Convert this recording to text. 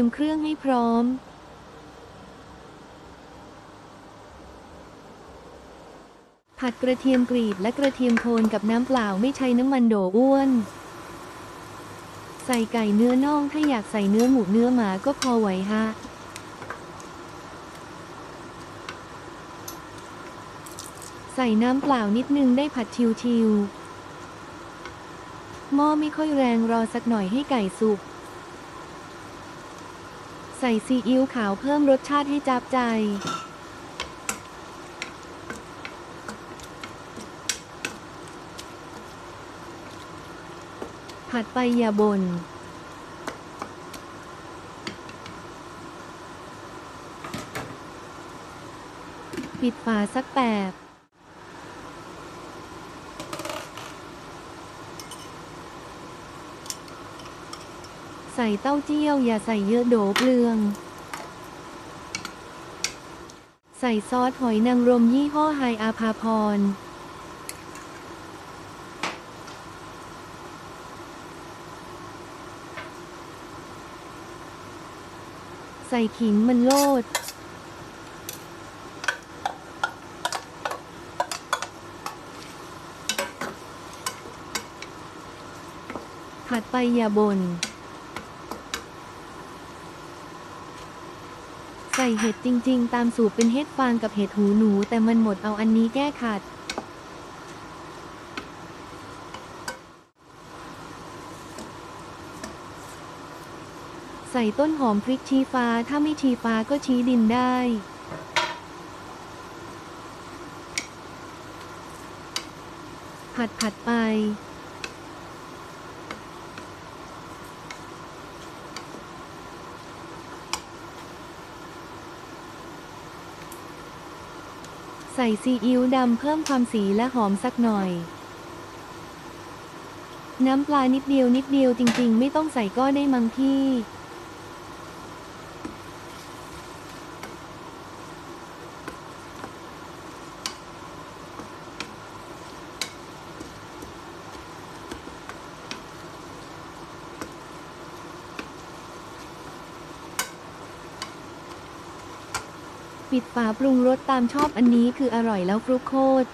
ียมเครื่องให้พร้อม ผัดกระเทียมกรีดและกระเทียมโคนกับน้ำเปล่าไม่ใช้น้ำมันโดอ้วน ใส่ไก่เนื้อน่องถ้าอยากใส่เนื้อหมูเนื้อหมาก็พอไหวฮะใส่น้ำเปล่านิดนึงได้ผัดชิวๆหม้อไม่ค่อยแรงรอสักหน่อยให้ไก่สุก ใส่ซีอิ๊วขาวเพิ่มรสชาติให้จับใจ ผัดไปอย่าบน่นปิดฝาสักแปบ ใส่เต้าเจี้ยวอย่าใส่เยอะโดเปลือง ใส่ซอสหอยนางรมยี่ห้อไฮอาภาพร ใส่ขิงมันโลดผัดไปอย่าบน่น ใส่เห็ดจริง ๆ ตามสูตรเป็นเห็ดฟางกับเห็ดหูหนู แต่มันหมดเอาอันนี้แก้ขัดใส่ต้นหอมพริกชี้ฟ้า ถ้าไม่ชี้ฟ้าก็ชี้ดินได้ผัดผัดไป ส่ซีอิ๊วดำเพิ่มความสีและหอมสักหน่อย น้ำปลานิดเดียวนิดเดียวจริง ๆ ไม่ต้องใส่ก็ได้มั้งพี่ ปิดฝาปรุงรสตามชอบอันนี้คืออร่อยแล้วฟรุกโคตร